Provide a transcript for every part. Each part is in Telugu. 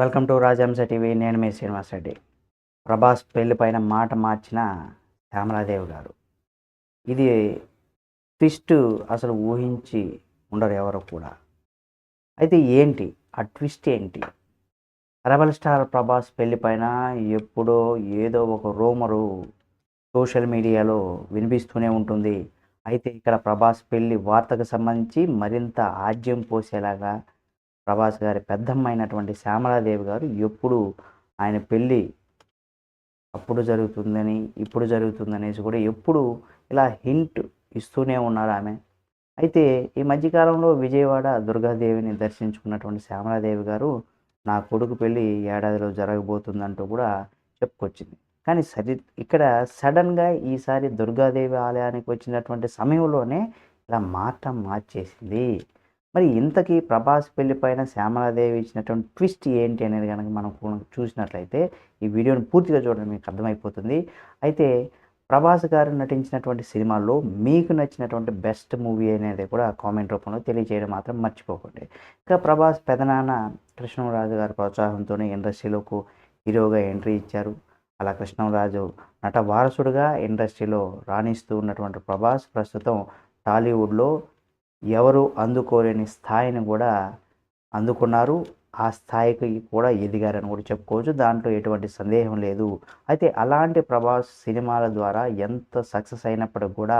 Welcome to రాజహంస TV. నేను మీ శ్రీనివాస్ రెడ్డి. ప్రభాస్ పెళ్ళి పైన మాట మార్చిన శ్యామలాదేవి గారు. ఇది ట్విస్ట్ అసలు ఊహించి ఉండరు ఎవరు కూడా. అయితే ఏంటి? ఆ ట్విస్ట్ ఏంటి? రెబల్ స్టార్ ప్రభాస్ పెళ్ళి పైన ఎప్పుడో ఏదో ఒక రూమరు సోషల్ మీడియాలో వినిపిస్తూనే ఉంటుంది. అయితే ఇక్కడ ప్రభాస్ పెళ్ళి వార్తకు సంబంధించి మరింత ఆజ్యం పోసేలాగా ప్రభాస్ గారి పెద్దమ్మైనటువంటి శ్యామలాదేవి గారు ఎప్పుడు ఆయన పెళ్ళి అప్పుడు జరుగుతుందని ఇప్పుడు జరుగుతుందనేసి కూడా ఎప్పుడు ఇలా హింట్ ఇస్తూనే ఉన్నారు ఆమె. అయితే ఈ మధ్యకాలంలో విజయవాడ దుర్గాదేవిని దర్శించుకున్నటువంటి శ్యామలాదేవి గారు నా కొడుకు పెళ్ళి ఏడాదిలో జరగబోతుందంటూ కూడా చెప్పుకొచ్చింది. కానీ సరి ఇక్కడ సడన్గా ఈసారి దుర్గాదేవి ఆలయానికి వచ్చినటువంటి సమయంలోనే ఇలా మాట మార్చేసింది. మరి ఇంతకీ ప్రభాస్ పెళ్ళి పైన శ్యామలాదేవి ఇచ్చినటువంటి ట్విస్ట్ ఏంటి అనేది కనుక మనం చూసినట్లయితే ఈ వీడియోని పూర్తిగా చూడడం మీకు అర్థమైపోతుంది. అయితే ప్రభాస్ గారు నటించినటువంటి సినిమాల్లో మీకు నచ్చినటువంటి బెస్ట్ మూవీ అనేది కూడా కామెంట్ రూపంలో తెలియజేయడం మాత్రం మర్చిపోకండి. ఇంకా ప్రభాస్ పెదనాన్న కృష్ణరాజు గారి ప్రోత్సాహంతోనే ఇండస్ట్రీలోకి హీరోగా ఎంట్రీ ఇచ్చారు. అలా కృష్ణరాజు నట వారసుడుగా ఇండస్ట్రీలో రాణిస్తూ ఉన్నటువంటి ప్రభాస్ ప్రస్తుతం టాలీవుడ్లో ఎవరు అందుకోలేని స్థాయిని కూడా అందుకున్నారు. ఆ స్థాయికి కూడా ఎదిగారని కూడా చెప్పుకోవచ్చు. దాంట్లో ఎటువంటి సందేహం లేదు. అయితే అలాంటి ప్రభాస్ సినిమాల ద్వారా ఎంత సక్సెస్ అయినప్పటికి కూడా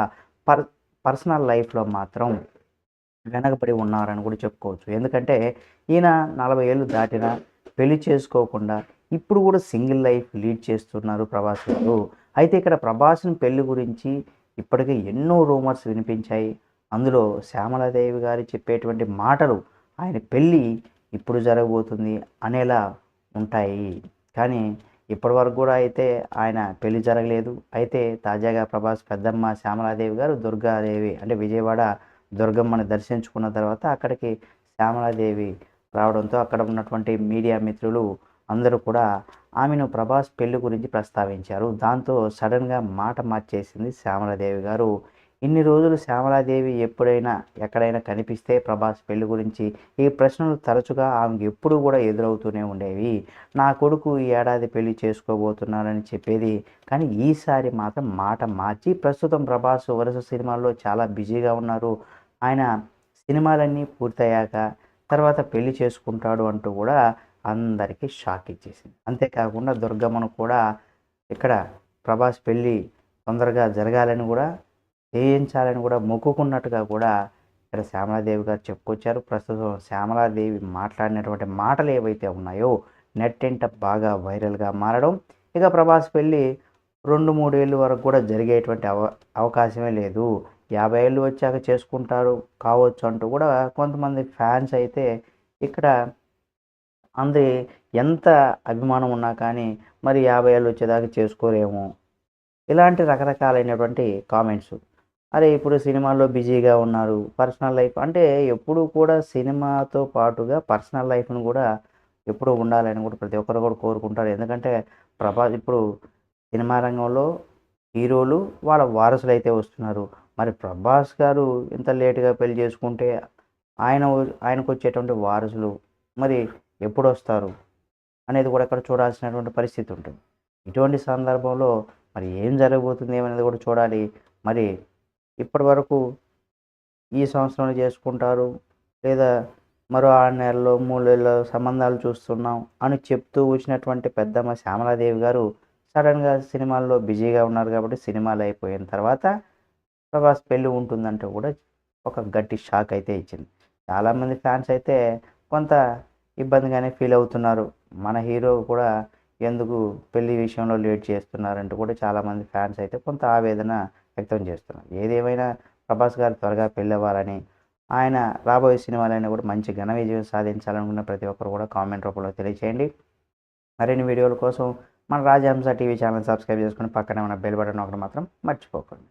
పర్ పర్సనల్ లైఫ్లో మాత్రం వెనకబడి ఉన్నారని కూడా చెప్పుకోవచ్చు. ఎందుకంటే ఈయన నలభై ఏళ్ళు దాటినా పెళ్ళి చేసుకోకుండా ఇప్పుడు కూడా సింగిల్ లైఫ్ లీడ్ చేస్తున్నారు ప్రభాస్ గారు. అయితే ఇక్కడ ప్రభాస్ని పెళ్ళి గురించి ఇప్పటికే ఎన్నో రూమర్స్ వినిపించాయి. అందులో శ్యామలాదేవి గారు చెప్పేటువంటి మాటలు ఆయన పెళ్ళి ఇప్పుడు జరగబోతుంది అనేలా ఉంటాయి. కానీ ఇప్పటివరకు కూడా అయితే ఆయన పెళ్ళి జరగలేదు. అయితే తాజాగా ప్రభాస్ పెద్దమ్మ శ్యామలాదేవి గారు దుర్గాదేవి అంటే విజయవాడ దుర్గమ్మని దర్శించుకున్న తర్వాత అక్కడికి శ్యామలాదేవి రావడంతో అక్కడ ఉన్నటువంటి మీడియా మిత్రులు అందరూ కూడా ఆమెను ప్రభాస్ పెళ్ళి గురించి ప్రస్తావించారు. దాంతో సడన్గా మాట మార్చేసింది శ్యామలాదేవి గారు. ఇన్ని రోజులు శ్యామలాదేవి ఎప్పుడైనా ఎక్కడైనా కనిపిస్తే ప్రభాస్ పెళ్ళి గురించి ఈ ప్రశ్నలు తరచుగా ఆమెకు ఎప్పుడు కూడా ఎదురవుతూనే ఉండేవి. నా కొడుకు ఈ ఏడాది పెళ్ళి చేసుకోబోతున్నారని చెప్పేది. కానీ ఈసారి మాత్రం మాట మార్చి ప్రస్తుతం ప్రభాస్ వరుస సినిమాల్లో చాలా బిజీగా ఉన్నారు. ఆయన సినిమాలన్నీ పూర్తయ్యాక తర్వాత పెళ్ళి చేసుకుంటాడు అంటూ కూడా అందరికీ షాక్ ఇచ్చేసింది. అంతేకాకుండా దుర్గమ్మను కూడా ఇక్కడ ప్రభాస్ పెళ్ళి తొందరగా జరగాలని కూడా చేయించాలని కూడా మొక్కుకున్నట్టుగా కూడా ఇక్కడ శ్యామలాదేవి గారు చెప్పుకొచ్చారు. ప్రస్తుతం శ్యామలాదేవి మాట్లాడినటువంటి మాటలు ఏవైతే ఉన్నాయో నెట్టెంట బాగా వైరల్గా మారడం ఇక ప్రభాస్ పెళ్ళి రెండు మూడేళ్ళు వరకు కూడా జరిగేటువంటి అవ అవకాశమే లేదు. యాభై ఏళ్ళు వచ్చాక చేసుకుంటారు కావచ్చు అంటూ కూడా కొంతమంది ఫ్యాన్స్ అయితే ఇక్కడ అంది ఎంత అభిమానం ఉన్నా కానీ మరి యాభై ఏళ్ళు వచ్చేదాకా చేసుకోరేమో. ఇలాంటి రకరకాలైనటువంటి కామెంట్స్. అరే ఇప్పుడు సినిమాల్లో బిజీగా ఉన్నారు. పర్సనల్ లైఫ్ అంటే ఎప్పుడు కూడా సినిమాతో పాటుగా పర్సనల్ లైఫ్ను కూడా ఎప్పుడు ఉండాలని కూడా ప్రతి ఒక్కరు కూడా కోరుకుంటారు. ఎందుకంటే ప్రభాస్ ఇప్పుడు సినిమా రంగంలో హీరోలు వాళ్ళ వారసులు అయితే వస్తున్నారు. మరి ప్రభాస్ గారు ఇంత లేటుగా పెళ్ళి చేసుకుంటే ఆయన ఆయనకు వచ్చేటువంటి వారసులు మరి ఎప్పుడు వస్తారు అనేది కూడా ఇక్కడ చూడాల్సినటువంటి పరిస్థితి ఉంటుంది. ఇటువంటి సందర్భంలో మరి ఏం జరగబోతుంది అనేది కూడా చూడాలి. మరి ఇప్పటి వరకు ఈ సంవత్సరంలో చేసుకుంటారు లేదా మరో ఆరు నెలల్లో మూడు నెలల్లో సంబంధాలు చూస్తున్నాం అని చెప్తూ వచ్చినటువంటి పెద్దమ్మ శ్యామలాదేవి గారు సడన్గా సినిమాల్లో బిజీగా ఉన్నారు కాబట్టి సినిమాలు అయిపోయిన తర్వాత ప్రభాస్ పెళ్ళి ఉంటుందంటే కూడా ఒక గట్టి షాక్ అయితే ఇచ్చింది. చాలామంది ఫ్యాన్స్ అయితే కొంత ఇబ్బందిగానే ఫీల్ అవుతున్నారు. మన హీరో కూడా ఎందుకు పెళ్ళి విషయంలో లేట్ చేస్తున్నారంటూ కూడా చాలామంది ఫ్యాన్స్ అయితే కొంత ఆవేదన వ్యక్తం చేస్తున్నారు. ఏదేమైనా ప్రభాస్ గారు త్వరగా పెళ్ళి అవ్వాలని ఆయన రాబోయే సినిమాలైనా కూడా మంచి ఘన విజయం సాధించాలనుకున్న ప్రతి ఒక్కరు కూడా కామెంట్ రూపంలో తెలియచేయండి. మరిన్ని వీడియోల కోసం మన రాజహంస టీవీ ఛానల్ సబ్స్క్రైబ్ చేసుకుని పక్కనే ఉన్న బెల్ బటన్ ఒకటి మాత్రం మర్చిపోకండి.